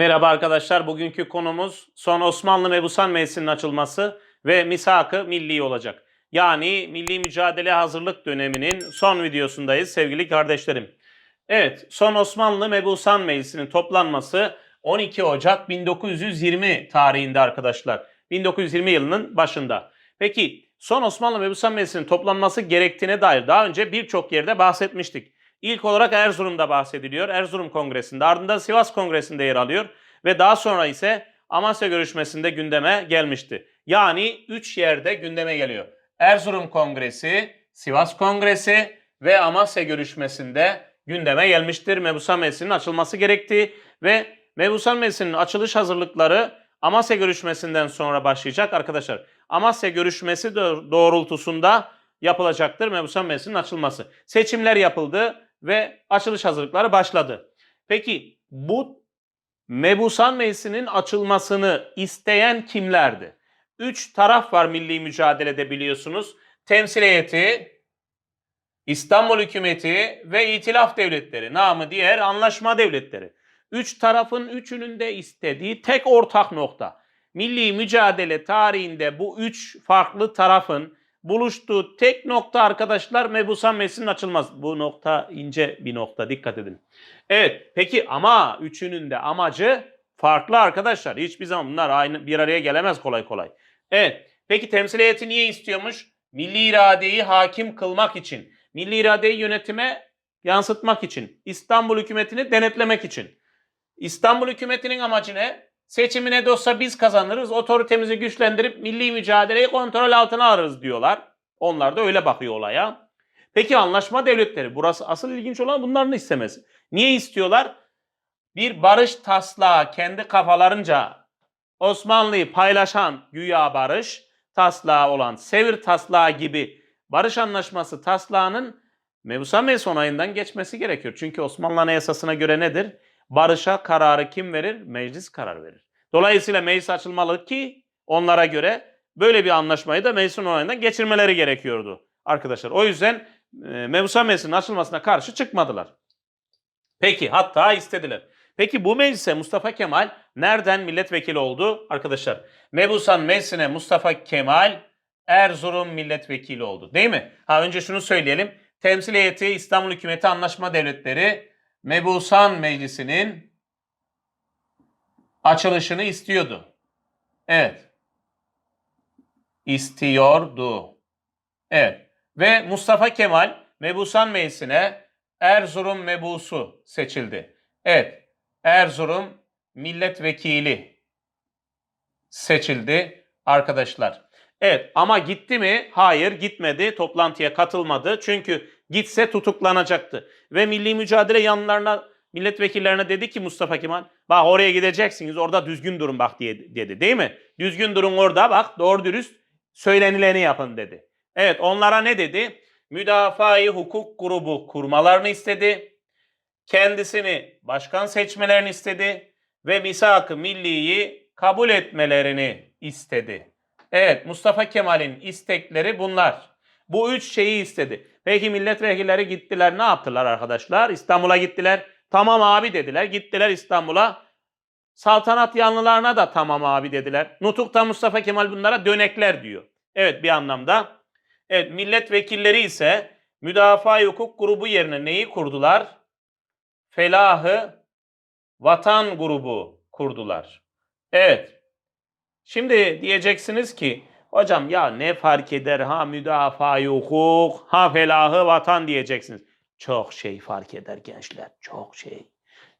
Merhaba arkadaşlar. Bugünkü konumuz son Osmanlı Mebusan Meclisi'nin açılması ve misak-ı milli olacak. Yani milli mücadele hazırlık döneminin son videosundayız sevgili kardeşlerim. Evet, son Osmanlı Mebusan Meclisi'nin toplanması 12 Ocak 1920 tarihinde arkadaşlar. 1920 yılının başında. Peki son Osmanlı Mebusan Meclisi'nin toplanması gerektiğine dair daha önce birçok yerde bahsetmiştik. İlk olarak Erzurum'da bahsediliyor. Erzurum Kongresi'nde. Ardından Sivas Kongresi'nde yer alıyor. Ve daha sonra ise Amasya görüşmesinde gündeme gelmişti. Yani 3 yerde gündeme geliyor. Erzurum Kongresi, Sivas Kongresi ve Amasya görüşmesinde gündeme gelmiştir. Mebusan Meclisi'nin açılması gerektiği ve Mebusan Meclisi'nin açılış hazırlıkları Amasya görüşmesinden sonra başlayacak arkadaşlar. Amasya görüşmesi doğ- doğrultusunda yapılacaktır Mebusan Meclisi'nin açılması. Seçimler yapıldı ve açılış hazırlıkları başladı. Peki bu Mebusan Meclisi'nin açılmasını isteyen kimlerdi? Üç taraf var milli mücadelede biliyorsunuz. Temsil heyeti, İstanbul hükümeti ve itilaf devletleri, namı diğer anlaşma devletleri. Üç tarafın üçünün de istediği tek ortak nokta. Milli mücadele tarihinde bu üç farklı tarafın buluştuğu tek nokta arkadaşlar Mebusan Meclisi'nin açılması. Bu nokta ince bir nokta dikkat edin. Evet peki ama üçünün de amacı farklı arkadaşlar. Hiçbir zaman bunlar aynı bir araya gelemez kolay kolay. Evet peki temsil heyeti niye istiyormuş? Milli iradeyi hakim kılmak için. Milli iradeyi yönetime yansıtmak için. İstanbul hükümetini denetlemek için. İstanbul hükümetinin amacı ne? Seçimine de olsa biz kazanırız, otoritemizi güçlendirip milli mücadeleyi kontrol altına alırız diyorlar. Onlar da öyle bakıyor olaya. Peki anlaşma devletleri, burası asıl ilginç olan bunların istemesi. Niye istiyorlar? Bir barış taslağı kendi kafalarınca Osmanlı'yı paylaşan güya barış taslağı olan Sevir taslağı gibi barış anlaşması taslağının Mebusan Meclisi onayından geçmesi gerekiyor. Çünkü Osmanlı Anayasası'na göre nedir? Barışa kararı kim verir? Meclis karar verir. Dolayısıyla meclis açılmalı ki onlara göre böyle bir anlaşmayı da meclisin onayından geçirmeleri gerekiyordu arkadaşlar. O yüzden e, Mebusan Meclisi'nin açılmasına karşı çıkmadılar. Peki hatta istediler. Peki bu meclise Mustafa Kemal nereden milletvekili oldu? Arkadaşlar Mebusan Meclisi'ne Mustafa Kemal Erzurum milletvekili oldu. Değil mi? Ha önce şunu söyleyelim. Temsil heyeti İstanbul Hükümeti Anlaşma Devletleri Mebusan Meclisi'nin açılışını istiyordu. Evet. İstiyordu. Evet. Ve Mustafa Kemal Mebusan Meclisi'ne Erzurum Mebusu seçildi. Evet. Erzurum milletvekili seçildi arkadaşlar. Evet ama gitti mi? Hayır gitmedi. Toplantıya katılmadı. Çünkü gitse tutuklanacaktı. Ve milli mücadele yanlarına milletvekillerine dedi ki Mustafa Kemal bak oraya gideceksiniz orada düzgün durun bak diye dedi değil mi? Düzgün durun orada bak doğru dürüst söylenileni yapın dedi. Evet onlara ne dedi? Müdafaa-i hukuk grubu kurmalarını istedi. Kendisini başkan seçmelerini istedi ve misak-ı milliyi kabul etmelerini istedi. Evet Mustafa Kemal'in istekleri bunlar. Bu üç şeyi istedi. Peki milletvekilleri gittiler ne yaptılar arkadaşlar? İstanbul'a gittiler. Tamam abi dediler. Gittiler İstanbul'a. Saltanat yanlılarına da tamam abi dediler. Nutuk'ta Mustafa Kemal bunlara dönekler diyor. Evet bir anlamda. Evet milletvekilleri ise müdafaa hukuk grubu yerine neyi kurdular? Felahı Vatan grubu kurdular. Evet. Şimdi diyeceksiniz ki hocam ya ne fark eder ha müdafaa hukuk ha felahı vatan diyeceksiniz. Çok şey fark eder gençler. Çok şey.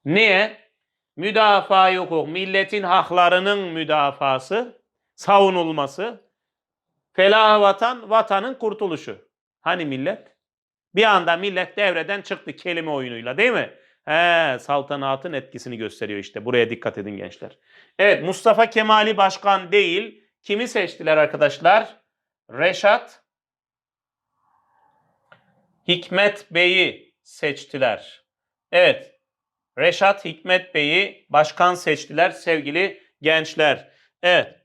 Niye? Müdafaa hukuk milletin haklarının müdafası, savunulması. Felah vatan, vatanın kurtuluşu. Hani millet? Bir anda millet devreden çıktı kelime oyunuyla değil mi? He, saltanatın etkisini gösteriyor işte. Buraya dikkat edin gençler. Evet Mustafa Kemal'i başkan değil. Kimi seçtiler arkadaşlar? Reşat Hikmet Bey'i seçtiler. Evet. Reşat Hikmet Bey'i başkan seçtiler sevgili gençler. Evet.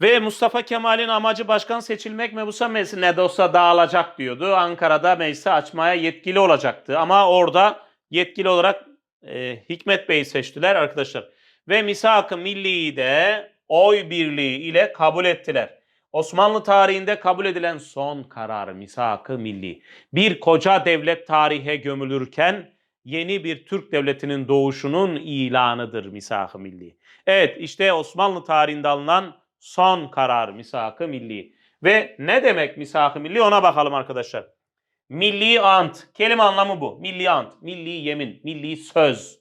Ve Mustafa Kemal'in amacı başkan seçilmek Mebusan Meclisi ne de olsa dağılacak diyordu. Ankara'da meclisi açmaya yetkili olacaktı. Ama orada yetkili olarak e, Hikmet Bey'i seçtiler arkadaşlar. Ve misak-ı milliyi de oy birliği ile kabul ettiler. Osmanlı tarihinde kabul edilen son karar misak-ı milli. Bir koca devlet tarihe gömülürken yeni bir Türk devletinin doğuşunun ilanıdır misak-ı milli. Evet işte Osmanlı tarihinde alınan son karar misak-ı milli. Ve ne demek misak-ı milli ona bakalım arkadaşlar. Milli ant. Kelime anlamı bu. Milli ant. Milli yemin. Milli söz.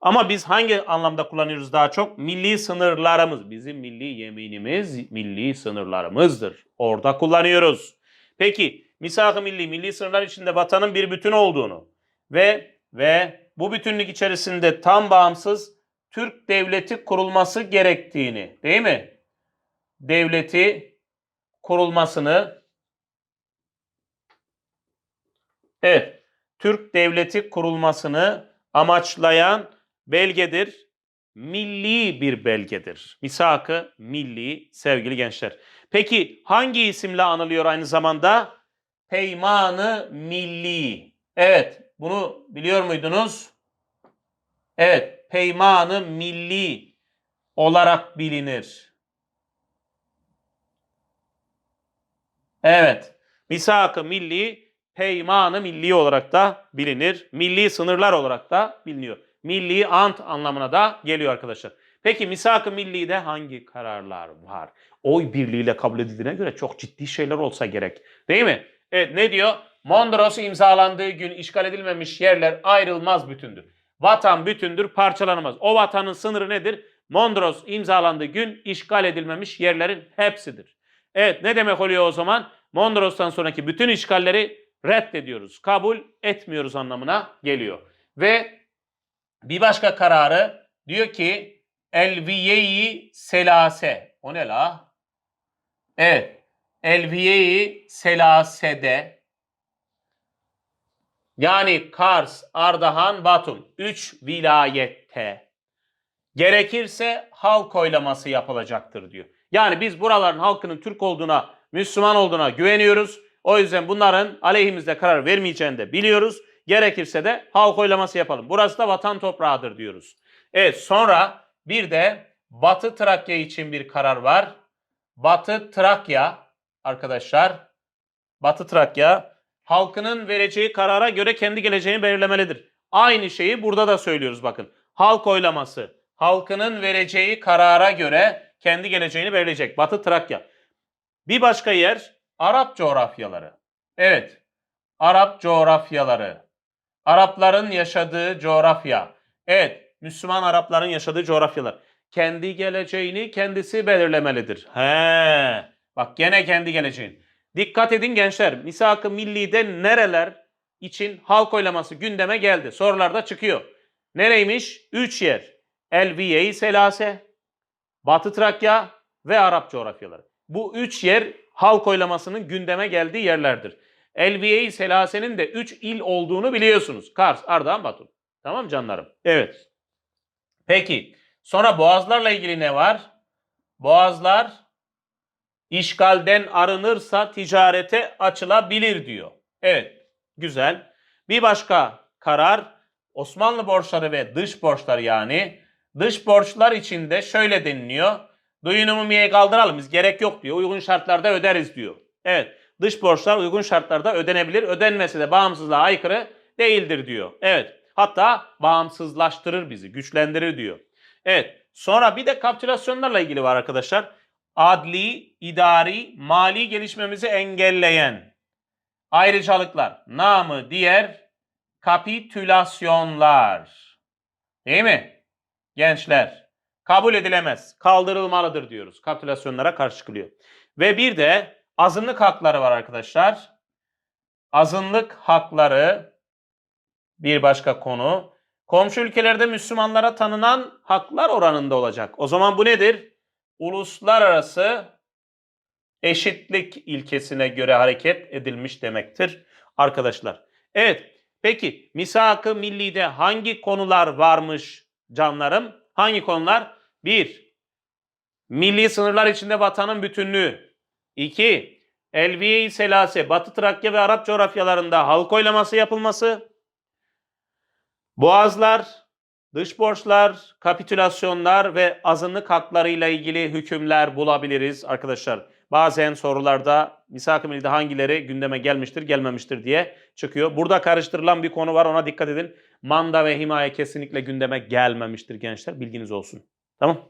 Ama biz hangi anlamda kullanıyoruz daha çok? Milli sınırlarımız. Bizim milli yeminimiz milli sınırlarımızdır. Orada kullanıyoruz. Peki misak-ı milli, milli sınırlar içinde vatanın bir bütün olduğunu ve ve bu bütünlük içerisinde tam bağımsız Türk devleti kurulması gerektiğini, değil mi? Devleti kurulmasını Evet, Türk devleti kurulmasını amaçlayan belgedir. Milli bir belgedir. Misak-ı milli sevgili gençler. Peki hangi isimle anılıyor aynı zamanda? Peymanı milli. Evet, bunu biliyor muydunuz? Evet, peymanı milli olarak bilinir. Evet, misak-ı milli peymanı milli olarak da bilinir. Milli sınırlar olarak da biliniyor. Milli ant anlamına da geliyor arkadaşlar. Peki misak-ı millide hangi kararlar var? Oy birliğiyle kabul edildiğine göre çok ciddi şeyler olsa gerek. Değil mi? Evet ne diyor? Mondros imzalandığı gün işgal edilmemiş yerler ayrılmaz bütündür. Vatan bütündür, parçalanamaz. O vatanın sınırı nedir? Mondros imzalandığı gün işgal edilmemiş yerlerin hepsidir. Evet ne demek oluyor o zaman? Mondros'tan sonraki bütün işgalleri reddediyoruz, kabul etmiyoruz anlamına geliyor. Ve bir başka kararı diyor ki Elviye-i Selase. O ne la? Evet. Elviye-i Selase'de yani Kars, Ardahan, Batum 3 vilayette gerekirse halk oylaması yapılacaktır diyor. Yani biz buraların halkının Türk olduğuna, Müslüman olduğuna güveniyoruz. O yüzden bunların aleyhimizde karar vermeyeceğini de biliyoruz. Gerekirse de halk oylaması yapalım. Burası da vatan toprağıdır diyoruz. Evet sonra bir de Batı Trakya için bir karar var. Batı Trakya arkadaşlar Batı Trakya halkının vereceği karara göre kendi geleceğini belirlemelidir. Aynı şeyi burada da söylüyoruz bakın. Halk oylaması halkının vereceği karara göre kendi geleceğini belirleyecek. Batı Trakya. Bir başka yer Arap coğrafyaları. Evet. Arap coğrafyaları. Arapların yaşadığı coğrafya. Evet. Müslüman Arapların yaşadığı coğrafyalar. Kendi geleceğini kendisi belirlemelidir. He. Bak gene kendi geleceğin. Dikkat edin gençler. Misak-ı Milli'de nereler için halk oylaması gündeme geldi. Sorularda çıkıyor. Nereymiş? Üç yer. Elviye-i Selase, Batı Trakya ve Arap coğrafyaları. Bu üç yer halk oylamasının gündeme geldiği yerlerdir. Elviye-i Selase'nin de 3 il olduğunu biliyorsunuz. Kars, Ardahan, Batum. Tamam canlarım? Evet. Peki. Sonra boğazlarla ilgili ne var? Boğazlar işgalden arınırsa ticarete açılabilir diyor. Evet. Güzel. Bir başka karar Osmanlı borçları ve dış borçlar yani dış borçlar içinde şöyle deniliyor. Duyunumu miye kaldıralım biz gerek yok diyor. Uygun şartlarda öderiz diyor. Evet dış borçlar uygun şartlarda ödenebilir. Ödenmesi de bağımsızlığa aykırı değildir diyor. Evet hatta bağımsızlaştırır bizi güçlendirir diyor. Evet sonra bir de kapitülasyonlarla ilgili var arkadaşlar. Adli, idari, mali gelişmemizi engelleyen ayrıcalıklar namı diğer kapitülasyonlar. Değil mi? Gençler kabul edilemez, kaldırılmalıdır diyoruz. Kapitülasyonlara karşı çıkılıyor. Ve bir de azınlık hakları var arkadaşlar. Azınlık hakları bir başka konu. Komşu ülkelerde Müslümanlara tanınan haklar oranında olacak. O zaman bu nedir? Uluslararası eşitlik ilkesine göre hareket edilmiş demektir arkadaşlar. Evet, peki misak-ı millide hangi konular varmış canlarım? Hangi konular? 1. Milli sınırlar içinde vatanın bütünlüğü. 2. Elviye-i Selase, Batı Trakya ve Arap coğrafyalarında halk oylaması yapılması. Boğazlar, dış borçlar, kapitülasyonlar ve azınlık haklarıyla ilgili hükümler bulabiliriz arkadaşlar. Bazen sorularda misak-ı millide hangileri gündeme gelmiştir, gelmemiştir diye çıkıyor. Burada karıştırılan bir konu var ona dikkat edin. Manda ve himaye kesinlikle gündeme gelmemiştir gençler. Bilginiz olsun. Tamam.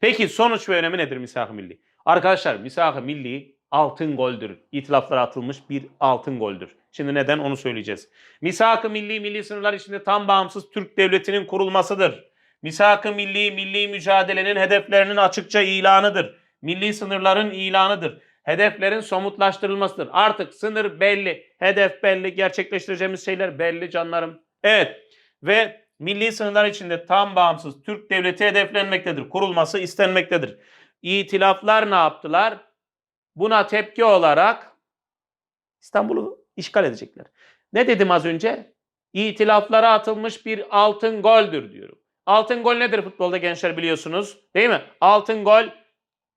Peki sonuç ve önemi nedir misak-ı milli? Arkadaşlar misak-ı milli altın goldür. İtilaflara atılmış bir altın goldür. Şimdi neden onu söyleyeceğiz. Misak-ı milli milli sınırlar içinde tam bağımsız Türk devletinin kurulmasıdır. Misak-ı milli milli mücadelenin hedeflerinin açıkça ilanıdır. Milli sınırların ilanıdır. Hedeflerin somutlaştırılmasıdır. Artık sınır belli, hedef belli, gerçekleştireceğimiz şeyler belli canlarım. Evet ve milli sınırlar içinde tam bağımsız Türk devleti hedeflenmektedir. Kurulması istenmektedir. İtilaflar ne yaptılar? Buna tepki olarak İstanbul'u işgal edecekler. Ne dedim az önce? İtilaflara atılmış bir altın goldür diyorum. Altın gol nedir futbolda gençler biliyorsunuz değil mi? Altın gol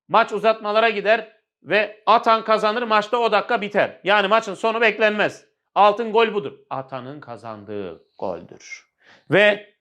maç uzatmalara gider ve atan kazanır maçta o dakika biter. Yani maçın sonu beklenmez. Altın gol budur. Atanın kazandığı goldür. Ve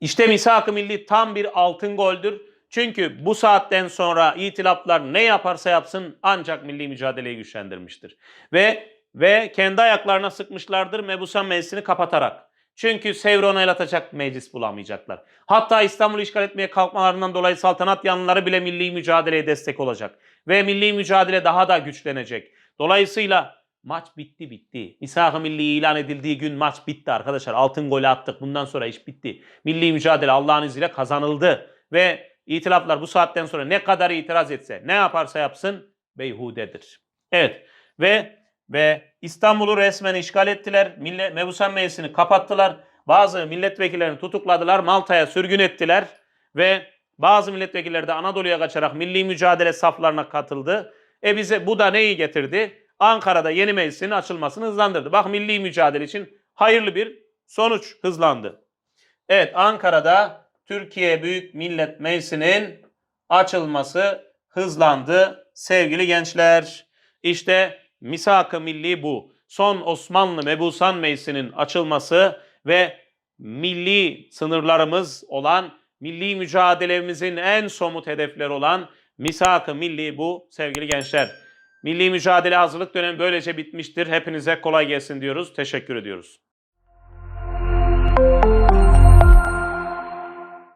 işte misak-ı milli tam bir altın goldür. Çünkü bu saatten sonra itilaflar ne yaparsa yapsın ancak milli mücadeleyi güçlendirmiştir. Ve ve kendi ayaklarına sıkmışlardır Mebusan Meclisi'ni kapatarak. Çünkü Sevr'i onaylatacak meclis bulamayacaklar. Hatta İstanbul'u işgal etmeye kalkmalarından dolayı saltanat yanlıları bile milli mücadeleye destek olacak. Ve milli mücadele daha da güçlenecek. Dolayısıyla maç bitti bitti. Misak-ı milli ilan edildiği gün maç bitti arkadaşlar. Altın golü attık. Bundan sonra iş bitti. Milli mücadele Allah'ın izniyle kazanıldı. Ve itilaflar bu saatten sonra ne kadar itiraz etse, ne yaparsa yapsın beyhudedir. Evet ve ve İstanbul'u resmen işgal ettiler. Millet, Mebusan Meclisi'ni kapattılar. Bazı milletvekillerini tutukladılar. Malta'ya sürgün ettiler. Ve bazı milletvekilleri de Anadolu'ya kaçarak milli mücadele saflarına katıldı. E bize bu da neyi getirdi? Ankara'da yeni meclisin açılmasını hızlandırdı. Bak milli mücadele için hayırlı bir sonuç hızlandı. Evet Ankara'da Türkiye Büyük Millet Meclisi'nin açılması hızlandı sevgili gençler. İşte misak-ı milli bu. Son Osmanlı Mebusan Meclisi'nin açılması ve milli sınırlarımız olan, milli mücadelemizin en somut hedefleri olan misak-ı milli bu sevgili gençler. Milli mücadele hazırlık dönemi böylece bitmiştir. Hepinize kolay gelsin diyoruz. Teşekkür ediyoruz.